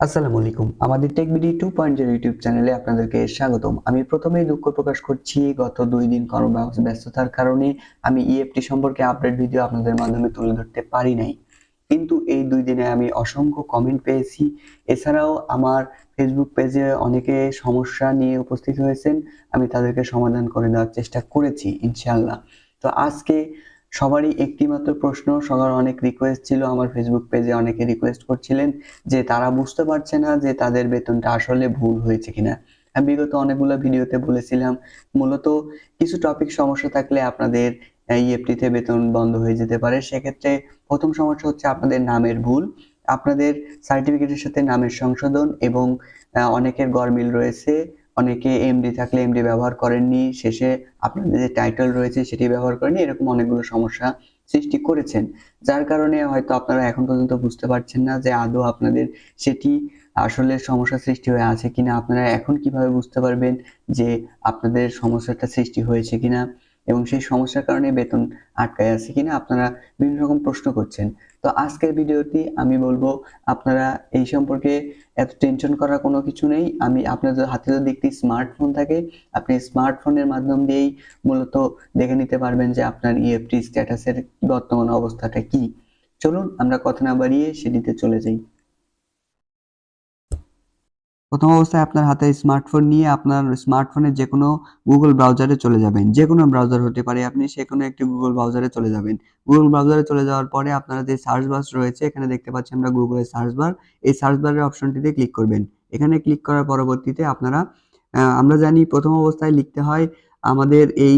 আসসালামু আলাইকুম। আমাদের tech BD two point zero YouTube চ্যানেলে আপনাদেরকে স্বাগতম। আমি প্রথমেই দুঃখ প্রকাশ করছি, গত দুই দিন ব্যস্ততার কারণে আমি ইএফটি সম্পর্কে আপডেট ভিডিও আপনাদের মাধ্যমে তুলে ধরতে পারি নাই। কিন্তু এই দুই দিনে আমি অসংখ্য কমেন্ট পেয়েছি। এছাড়াও আমার ফেসবুক পেজে অনেকে সমস্যা নিয়ে উপস্থিত হয়েছেন। আমি তাদেরকে সমাধান করে দেওয়ার চেষ্টা করেছি, ইনশাআল্লাহ। তো আজকে সবারই একটি মাত্র প্রশ্ন, সবার অনেক রিকোয়েস্ট ছিল, আমার ফেসবুক পেজে অনেকে রিকোয়েস্ট করছিলেন যে তারা বুঝতে পারছে না যে তাদের বেতনটা আসলে ভুল হয়েছে কিনা। আমি বিগত অনেকগুলো ভিডিওতে বলেছিলাম, মূলত কিছু টপিক সমস্যা থাকলে আপনাদের ইএফটিতে বেতন বন্ধ হয়ে যেতে পারে। সেক্ষেত্রে প্রথম সমস্যা হচ্ছে আপনাদের নামের ভুল। আপনাদের সার্টিফিকেটের সাথে নামের সংশোধন এবং অনেকের গরমিল রয়েছে। অনেকে এমডি থাকলে এমডি ব্যবহার করেননি, শেষে আপনাদের যে টাইটেল রয়েছে সেটি ব্যবহার করেননি, এরকম অনেকগুলো সমস্যা সৃষ্টি করেছেন। যার কারণে হয়তো আপনারা এখন পর্যন্ত বুঝতে পারছেন না যে আদৌ আপনাদের সেটি আসলে সমস্যা সৃষ্টি হয়ে আছে কিনা। আপনারা এখন কীভাবে বুঝতে পারবেন যে আপনাদের সমস্যাটা সৃষ্টি হয়েছে কিনা এবং সেই সমস্যার কারণে বেতন আটকায় আছে কিনা, আপনারা বিভিন্ন রকম প্রশ্ন করছেন। তো আজকের ভিডিওটি আমি বলব, আপনারা এই সম্পর্কে এত টেনশন করার কোনো কিছু নেই। আমি আপনাদের হাতে যদি একটি স্মার্টফোন থাকে, আপনি স্মার্টফোনের মাধ্যম দিয়েই মূলত দেখে নিতে পারবেন যে আপনার ইএফটি স্ট্যাটাসের বর্তমান অবস্থাটা কি। চলুন আমরা কথা না বাড়িয়ে সেটিতে চলে যাই। প্রথম অবস্থায় আপনার হাতে স্মার্টফোন নিয়ে আপনার স্মার্টফোনের যে কোনো গুগল ব্রাউজারে চলে যাবেন। যে কোনো ব্রাউজার হতে পারে আপনি সে কোনো একটি গুগল ব্রাউজারে চলে যাবেন। গুগল ব্রাউজারে চলে যাওয়ার পরে আপনারা যে সার্চ বার রয়েছে, এখানে দেখতে পাচ্ছি আমরা গুগলের সার্চ বার এই সার্চ বারের অপশনটিতে ক্লিক করবেন। এখানে ক্লিক করার পরবর্তীতে আপনারা আমরা জানি প্রথম অবস্থায় লিখতে হয় আমাদের এই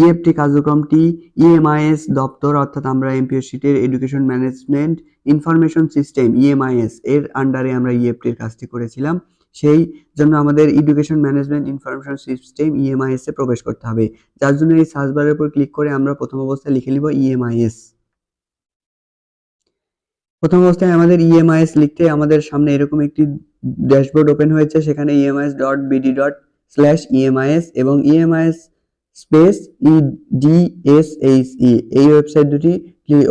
ইএফটি কার্যক্রমটি ইএমআইএস দপ্তর, অর্থাৎ আমরা এমপিও শিটের education management information system EMIS এর আন্ডারে আমরা ইএফটির কাজটি করেছিলাম। সেই জন্য আমাদের education management information system EMIS এ প্রবেশ করতে হবে। যার জন্য এই সার্চ বারের উপর ক্লিক করে আমরা প্রথম অবস্থায় লিখে নিব ইএমআইএস প্রথম অবস্থায় আমাদের ইএমআইএস লিখতে আমাদের সামনে এরকম একটি ড্যাশবোর্ড ওপেন হয়েছে, সেখানে EMIS dot BD dot slash EMIS এবং ইএমআইএস স্পেস ইডিএসএইচই এই ওয়েবসাইট দুটি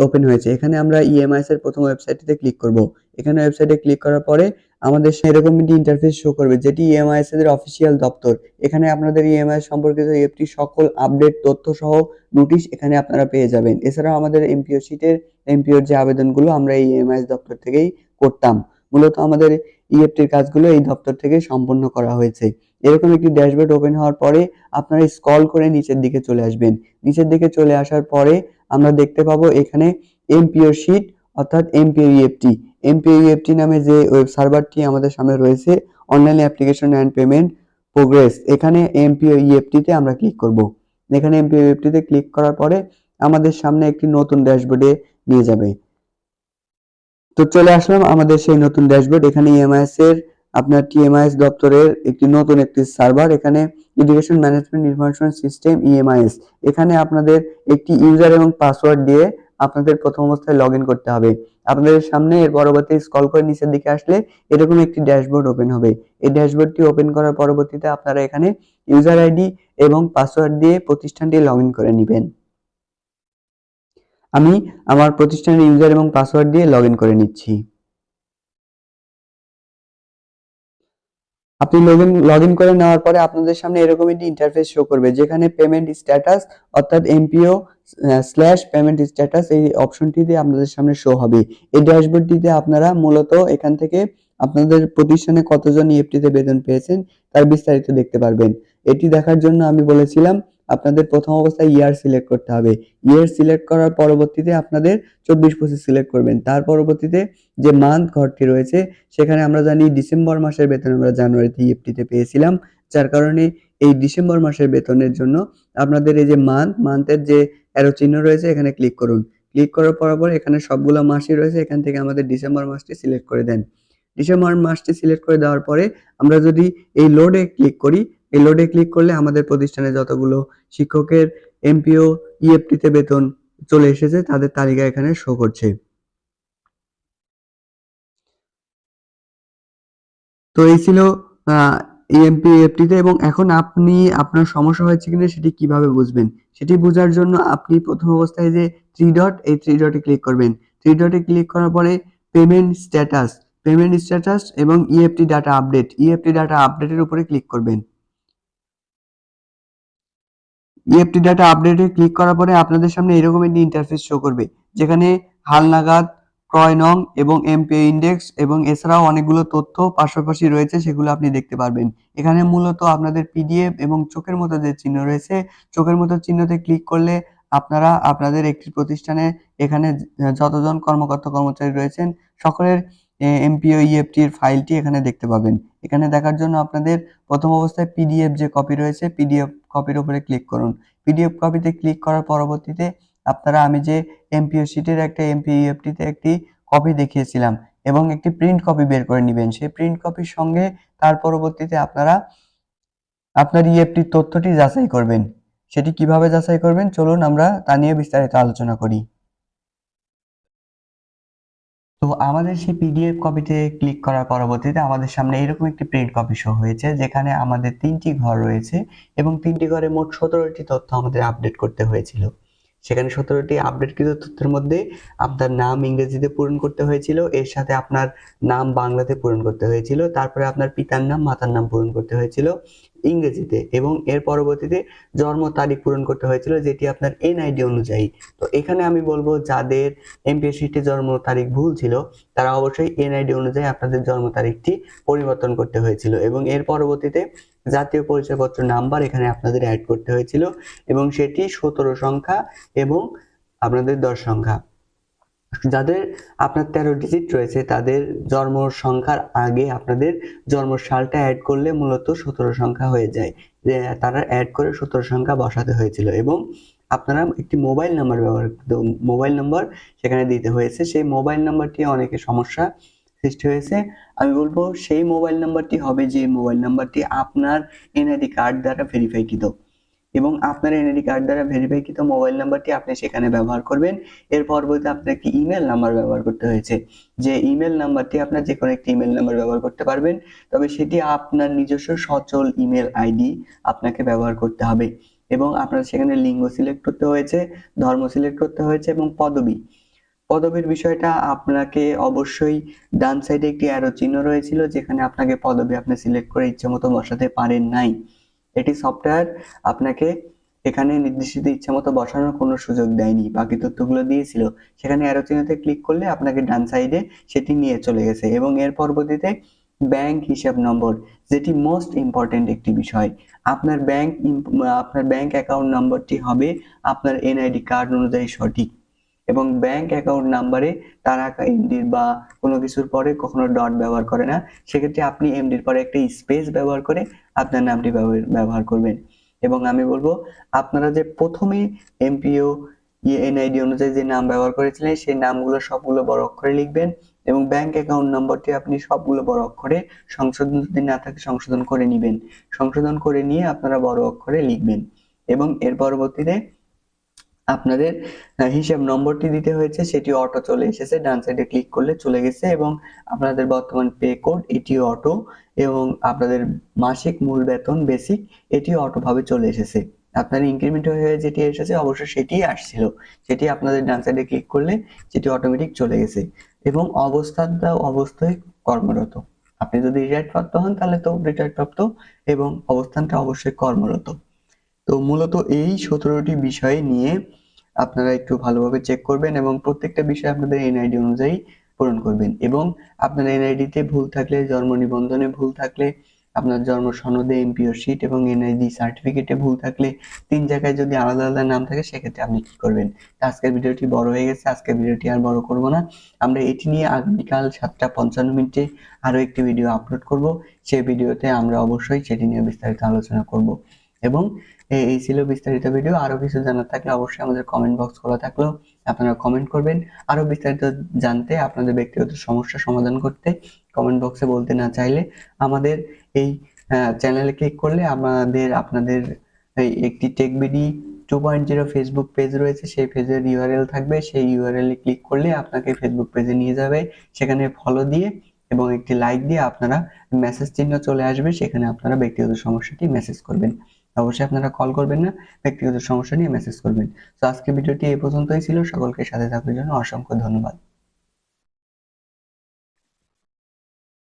ওপেন হয়েছে। এখানে আমরা ইএমআইএস এর প্রথম ওয়েবসাইটটিতে ক্লিক করব। এখানে ওয়েবসাইটে ক্লিক করার পরে আমাদের সেরকম একটি ইন্টারফেস শো করবে, যেটি ইএমআইএস এর অফিসিয়াল দপ্তর। এখানে আপনাদের ইএমআই সম্পর্কিত এফটি সকল আপডেট তথ্য সহ নোটিশ এখানে আপনারা পেয়ে যাবেন। এছাড়াও আমাদের এমপিও শিটের এমপিওর যে আবেদনগুলো আমরা এই ইএমআইএস দপ্তর থেকেই করতাম। মূলত আমাদের ইএফটির কাজগুলো এই দপ্তর থেকে সম্পন্ন করা হয়েছে। এরকম একটি ড্যাশবোর্ড ওপেন হওয়ার পরে আপনারা স্ক্রল করে নিচের দিকে চলে আসবেন। নিচের দিকে চলে আসার পরে আমরা দেখতে পাবো এখানে এমপিও শিট অর্থাৎ এমপিও ইএফটি এমপিও ইএফটি নামে যে ওয়েব সার্ভারটি আমাদের সামনে রয়েছে online application and payment progress এখানে এমপিও ইএফটিতে আমরা ক্লিক করব। এখানে এমপিও ইএফটিতে ক্লিক করার পরে আমাদের সামনে একটি নতুন ড্যাশবোর্ডে নিয়ে যাবে। তো চলে আসলাম আমাদের সেই নতুন ড্যাশবোর্ড এখানে ইএমআইএস এর, আপনার টিএমআইএস দপ্তরের একটি নতুন একটি সার্ভার এখানে education management information system EMIS এখানে আপনাদের একটি ইউজার এবং পাসওয়ার্ড দিয়ে আপনাদের প্রথম অবস্থায় লগ করতে হবে। আপনাদের সামনে এর পরবর্তী স্ক্রল করে নিচের দিকে আসলে এরকম একটি ড্যাশবোর্ড ওপেন হবে। এই ড্যাশবোর্ডটি ওপেন করার পরবর্তীতে আপনারা এখানে ইউজার আইডি এবং পাসওয়ার্ড দিয়ে প্রতিষ্ঠানটি লগ করে নেবেন। আমি আমার প্রতিষ্ঠানের ইউজার এবং পাসওয়ার্ড দিয়ে লগ করে নিচ্ছি। আপনি লগইন লগইন লগ ইন করে নেওয়ার পরে আপনাদের সামনে এরকম একটি ইন্টারফেস শো করবে, যেখানে পেমেন্ট স্ট্যাটাস অর্থাৎ এমপিও স্ল্যাশ পেমেন্ট স্ট্যাটাস এই অপশনটিতে আপনাদের সামনে শো হবে। এই ড্যাশবোর্ডটিতে আপনারা মূলত এখান থেকে আপনাদের প্রতিষ্ঠানে কতজন ইএফটিতে বেতন পেয়েছেন, তার বিস্তারিত দেখতে পারবেন। এটি দেখার জন্য আমি বলেছিলাম আপনাদের প্রথম অবস্থায় ইয়ার সিলেক্ট করতে হবে। ইয়ার সিলেক্ট করার পরবর্তীতে আপনাদের চব্বিশ পঁচিশ সিলেক্ট করবেন। তার পরবর্তীতে যে মান্থ ঘরটি রয়েছে, সেখানে আমরা জানি ডিসেম্বর মাসের বেতন আমরা জানুয়ারিতে ইএফটিতে পেয়েছিলাম। যার কারণে এই ডিসেম্বর মাসের বেতনের জন্য আপনাদের এই যে মান্থ মান্থের যে অ্যারো চিহ্ন রয়েছে, এখানে ক্লিক করুন। ক্লিক করার পর পর এখানে সবগুলো মাসই রয়েছে, এখান থেকে আমাদের ডিসেম্বর মাসটি সিলেক্ট করে দেন। ডিসেম্বর মাসটি সিলেক্ট করে দেওয়ার পরে আমরা যদি এই লোডে ক্লিক করি এই লোডে ক্লিক করলে আমাদের প্রতিষ্ঠানে যতগুলো শিক্ষকের এমপিও ইএফটিতে বেতন চলে এসেছে, তাদের তালিকা এখানে শো করছে। তো এই ছিল ইএমপি এফটিতে এবং এখন আপনি, আপনার সমস্যা হয়েছে কিনা সেটি কীভাবে বুঝবেন? সেটি বোঝার জন্য আপনি প্রথম অবস্থায় যে থ্রি ডট এই থ্রি ডটে ক্লিক করবেন। থ্রি ডটে ক্লিক করার পরে পেমেন্ট স্ট্যাটাস পেমেন্ট স্ট্যাটাস এবং EFT data update EFT data আপডেটের উপরে ক্লিক করবেন। ইএফটি ডাটা আপডেটে ক্লিক করার পরে আপনাদের সামনে এরকম একটি ইন্টারফেস শো করবে, যেখানে হালনাগাদ ক্রয় নং এবং এমপি ইন্ডেক্স এবং এছাড়াও অনেকগুলো তথ্য পাশাপাশি রয়েছে সেগুলো আপনি দেখতে পারবেন। এখানে মূলত আপনাদের পিডিএফ এবং চোখের মতো যে চিহ্ন রয়েছে, চোখের মতো চিহ্নতে ক্লিক করলে আপনারা আপনাদের একটি প্রতিষ্ঠানে এখানে যতজন কর্মকর্তা কর্মচারী রয়েছেন, সকলের এমপিও ইএফটির ফাইলটি এখানে দেখতে পাবেন। এখানে দেখার জন্য আপনাদের প্রথম অবস্থায় পিডিএফ যে কপি রয়েছে পিডিএফ কপির উপরে ক্লিক করুন। পিডিএফ কপিতে ক্লিক করার পরবর্তীতে আপনারা আমি যে এমপিও শিটের একটা এমপিও এমপিইএফটিতে একটি কপি দেখিয়েছিলাম এবং একটি প্রিন্ট কপি বের করে নেবেন। সেই প্রিন্ট কপির সঙ্গে তার পরবর্তীতে আপনারা আপনার ইএফটির তথ্যটি যাচাই করবেন। সেটি কীভাবে যাচাই করবেন? চলুন আমরা তা নিয়ে বিস্তারিত আলোচনা করি। তো আমাদের সেই পিডিএফ কপিতে ক্লিক করার পরবর্তীতে আমাদের সামনে এরকম একটি প্রিন্ট কপি শো হয়েছে, যেখানে আমাদের তিনটি ঘর রয়েছে এবং তিনটি ঘরে মোট সতেরোটি তথ্য আমাদের আপডেট করতে হয়েছিল। সেখানে সতেরোটি আপডেটকৃত তথ্যের মধ্যে আপনার নাম ইংরেজিতে পূরণ করতে হয়েছিল, এর সাথে আপনার নাম বাংলাতে পূরণ করতে হয়েছিল, তারপরে আপনার পিতার নাম, মাতার নাম পূরণ করতে হয়েছিল ইংরেজিতে এবং এর পরবর্তীতে জন্ম তারিখ পূরণ করতে হয়েছিল, যেটি আপনার এনআইডি অনুযায়ী। তো এখানে আমি বলব, যাদের এমপিএসসিতে জন্ম তারিখ ভুল ছিল, তারা অবশ্যই এনআইডি অনুযায়ী আপনাদের জন্ম তারিখটি পরিবর্তন করতে হয়েছিল এবং এর পরবর্তীতে জাতীয় পরিচয়পত্র নাম্বার এখানে আপনাদের অ্যাড করতে হয়েছিল এবং সেটি সতেরো সংখ্যা এবং আপনাদের দশ সংখ্যা। যাদের আপনার তেরো ডিজিট রয়েছে, তাদের জন্ম সংখ্যার আগে আপনাদের জন্ম সালটা অ্যাড করলে মূলত সতেরো সংখ্যা হয়ে যায়। যে তারা অ্যাড করে সতেরো সংখ্যা বসাতে হয়েছিল এবং আপনারা একটি মোবাইল নাম্বার ব্যবহার মোবাইল নাম্বার সেখানে দিতে হয়েছে। সেই মোবাইল নাম্বারটি অনেকে সমস্যা সৃষ্টি হয়েছে। আমি বলব সেই মোবাইল নাম্বারটি হবে যে মোবাইল নাম্বারটি আপনার এনআইডি কার্ড দ্বারা ভেরিফাইকৃত। এবং আপনার এনআইডি কার্ড দ্বারা ভেরিফাইকৃত মোবাইল নাম্বারটি আপনি সেখানে ব্যবহার করবেন। এর পরবর্তীতে আপনার একটি ইমেল নাম্বার ব্যবহার করতে হয়েছে। যে ইমেল নাম্বারটি আপনার যে কোনো একটি ইমেল নাম্বার ব্যবহার করতে পারবেন, তবে সেটি আপনার নিজস্ব সচল ইমেল আইডি আপনাকে ব্যবহার করতে হবে। এবং আপনার সেখানে লিঙ্গ সিলেক্ট করতে হয়েছে, ধর্ম সিলেক্ট করতে হয়েছে এবং পদবি। পদবীর বিষয়টা আপনাকে অবশ্যই ডান সাইডে একটি অ্যারো চিহ্ন রয়েছিল, যেখানে আপনাকে পদবি আপনি সিলেক্ট করে ইচ্ছে মতো বসাতে পারেন নাই। এটি সফটওয়্যার আপনাকে এখানে নির্দিষ্ট ইচ্ছা মতো বসানোর কোনো সুযোগ দেয়নি। বাকি তথ্যগুলো দিয়েছিল। সেখানে অ্যারো চিহ্নতে ক্লিক করলে আপনাকে ডান সাইডে সেটি নিয়ে চলে গেছে এবং এর পরবর্তীতে ব্যাংক হিসাব নম্বর, যেটি মোস্ট ইম্পর্টেন্ট একটি বিষয়। আপনার ব্যাংক আপনার ব্যাংক অ্যাকাউন্ট নম্বরটি হবে আপনার এনআইডি কার্ড অনুযায়ী সঠিক। এবং ব্যাংক অ্যাকাউন্ট নাম্বারে তারা এমডির বা কোনো কিছুর পরে কখনো ডট ব্যবহার করে না। সেক্ষেত্রে আপনি এমডির পরে একটা স্পেস ব্যবহার করে আপনার নামটি ব্যবহার করবেন। এবং আমি বলব, আপনারা যে প্রথমে এমপিও এনআইডি অনুযায়ী যে নাম ব্যবহার করেছিলেন, সেই নামগুলো সবগুলো বড় অক্ষরে লিখবেন এবং ব্যাংক অ্যাকাউন্ট নম্বরটি আপনি সবগুলো বড় অক্ষরে সংশোধন যদি না থাকে সংশোধন করে নেবেন। সংশোধন করে নিয়ে আপনারা বড় অক্ষরে লিখবেন। এবং এর পরবর্তীতে আপনাদের হিসাব নম্বরটি দিতে হয়েছে, সেটি অটো চলে এসেছে, ডান সাইডে ক্লিক করলে চলে গেছে এবং আপনাদের বর্তমান পে কোড এটি অটো এবং আপনাদের মাসিক মূল বেতন বেসিক এটি অটো ভাবে চলে এসেছে। আপনার ইনক্রিমেন্ট হয়ে যেটি এসেছে অবশ্য সেটিই আসছিল। সেটি আপনাদের ডান সাইডে ক্লিক করলে সেটি অটোমেটিক চলে গেছে এবং অবস্থানটা অবস্থায় কর্মরত। আপনি যদি রিটায়ার্ড প্রাপ্ত হন, তাহলে তো রিটায়ার্ড প্রাপ্ত এবং অবস্থানটা অবশ্যই কর্মরত। তো মূলত এই সতেরোটি বিষয় নিয়ে আপনারা একটু ভালোভাবে চেক করবেন এবং প্রত্যেকটা বিষয় আপনাদের এনআইডি অনুযায়ী পূরণ করবেন এবং আপনার এনআইডিতে ভুল থাকলে, জন্ম নিবন্ধনে ভুল থাকলে, আপনার জন্ম সনদে এমপিও শিট এবং এনআইডি সার্টিফিকেটে ভুল থাকলে, তিন জায়গায় যদি আলাদা আলাদা নাম থাকে, সেক্ষেত্রে আপনি কি করবেন? আজকের ভিডিওটি বড় হয়ে গেছে, আজকের ভিডিওটি আর বড় করব না। আমরা এটি নিয়ে আগামীকাল সাতটা পঞ্চান্ন মিনিটে আরও একটি ভিডিও আপলোড করব। সেই ভিডিওতে আমরা অবশ্যই সেটি নিয়ে বিস্তারিত আলোচনা করব এবং এই ছিল বিস্তারিত ভিডিও আরও কিছু জানার থাকলে অবশ্যই আমাদের কমেন্ট বক্স খোলা থাকলেও আপনারা কমেন্ট করবেন। আরও বিস্তারিত জানতে, আপনাদের ব্যক্তিগত সমস্যা সমাধান করতে কমেন্ট বক্সে বলতে না চাইলে আমাদের এই চ্যানেলে ক্লিক করলে আমাদের, আপনাদের একটি tech BD two point zero Facebook page রয়েছে। সেই পেজের ইউআরএল থাকবে। সেই ইউআরএল ক্লিক করলে আপনাকে ফেসবুক পেজে নিয়ে যাবে। সেখানে ফলো দিয়ে এবং একটি লাইক দিয়ে আপনারা মেসেজ চিহ্ন চলে আসবে। সেখানে আপনারা ব্যক্তিগত সমস্যাটি মেসেজ করবেন। অবশ্যই আপনারা কল করবেন না, ব্যক্তিগত সমস্যা নিয়ে মেসেজ করবেন। তো আজকে ভিডিওটি এই পর্যন্তই ছিল, সকলকে সাথে থাকার জন্য অসংখ্য ধন্যবাদ।